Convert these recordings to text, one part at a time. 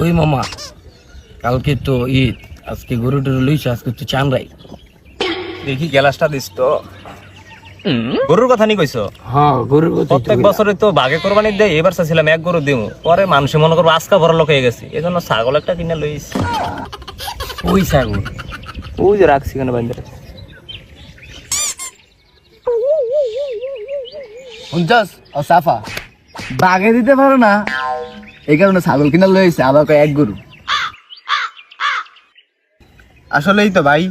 ওই মামা কালকে তো ঈদ আজকে গরু টরু লইছে আজকে তো চান রাই। দেখি গ্যালাসটা দিস তো। গরুর কথা নি কইছো? হ্যাঁ গরু প্রত্যেক বছরে তো বাঘে কোরবানি দেয় এবার চাইছিলাম এক গরু দিমু। পরে মানুষে মনে করব আজকা বড় লোক হয়ে গেছি এই জন্য ছাগল একটা কিনে লইস। ওই ছাগল। ওই যে রাখছি কেন শুনছস? ও সাফা। বাগে দিতে পারো না। এই কারণে ছাগল কিনা লইছে আবার কয় এক গরু। আসলেই তো ভাই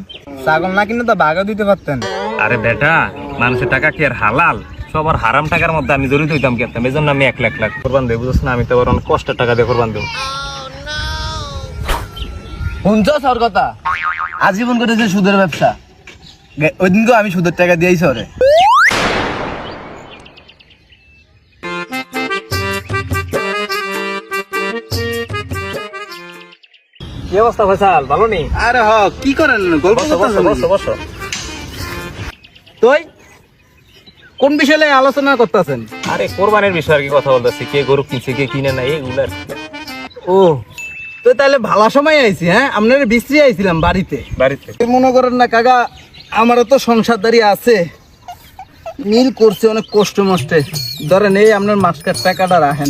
ছাগল না কিনে তো বাঘও দিতে পারতেন। আরে বেটা মানুষের টাকা কি আর হালাল? সবার হারাম টাকার মধ্যে আমি জড়িত হইতাম কি এই জন্য আমি এক লাখ লাখ কোরবান দেবো বুঝছ না? আমি তো অনেক কষ্টের টাকা দিয়ে কোরবান দেবো। শুনছস ওর কথা? আজীবন করেছে সুদের ব্যবসা। ওই দিনকে আমি সুদের টাকা দিয়েছি ওরে কি অবস্থা ফয়সাল? ভালো নেই আরে হ কি করেন? গল্প বসো বসো তুই কোন বিষয়ে আলোচনা করতেছেন? আরে কোরবানির বিষয়ে আর কি কথা বলতেছি? কে গরু কিনছে কে কিনে না এইগুলো ও তো তাহলে ভালো সময় আইছি হ্যাঁ? আপনার বিশ্রী আইছিলাম বাড়িতে। বাড়িতে। মনে করেন না কাকা আমারও তো সংসারদারি আছে। মিল করছে অনেক কষ্ট মষ্টে। ধরেন এই আপনার মাসকার টাকাটা রাখেন।